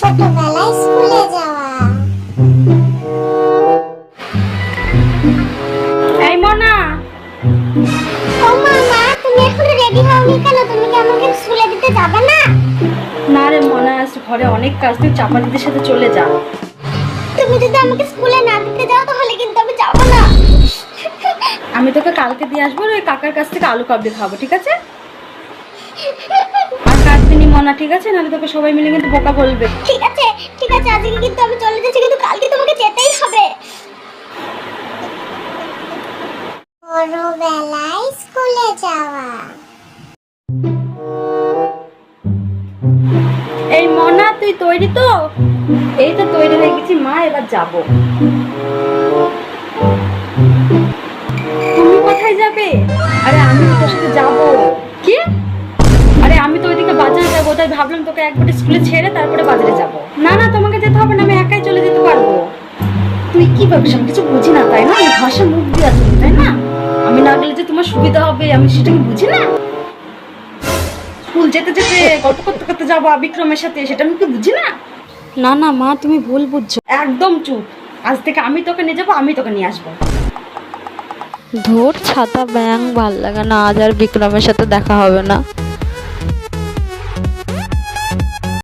ছোটবেলায় স্কুলে যাওয়া। এই মনা। ও তুমি এখন রেডি হওনি কেন? তুমি কি আমাকে স্কুলে দিতে যাবে না? না রে মনা আজ ঘরে অনেক কাজ তুই চাপা দিদির সাথে চলে যা। তুমি যদি আমাকে স্কুলে না দিতে যাও তাহলে কিন্তু আমি যাব না। আমি তোকে কালকে দিয়ে আসব ওই কাকার কাছ থেকে আলু কাবলি খাব ঠিক আছে? কাটবি নি ঠিক আছে? নাহলে তোকে সবাই মিলে কিন্তু বোকা বলবে। ঠিক আছে ঠিক আছে আজকে কিন্তু আমি চলে যাচ্ছি কিন্তু কালকে তোমাকে যেতেই হবে। ছোটবেলায় স্কুলে যাওয়া। এই মনা তুই তৈরি তো? এই তো তৈরি হয়ে গেছি মা এবার যাব। তুমি কোথায় যাবে? আরে আমি তো তোর সাথে যাব। কি? তাই ভাবলাম তোকে একবারে স্কুলে ছেড়ে তারপরে বাজারে যাব। না না তোমাকে যেতে হবে না আমি একাই চলে যেতে পারব। তুই কি ভাবছিস আমি কিছু বুঝি না তাই না? আমি ঘাসে মুখ দিয়ে আছি তাই না? আমি না গেলে যে তোমার সুবিধা হবে আমি সেটা কি বুঝি না? স্কুল যেতে যেতে গল্প করতে করতে যাব বিক্রমের সাথে সেটা আমি কি বুঝি না? না না মা তুমি ভুল বুঝছ। একদম চুপ। আজ থেকে আমি তোকে নিয়ে যাব আমি তোকে নিয়ে আসব। ধর ছাতা ব্যাং ভালো লাগে না। আজ আর বিক্রমের সাথে দেখা হবে না।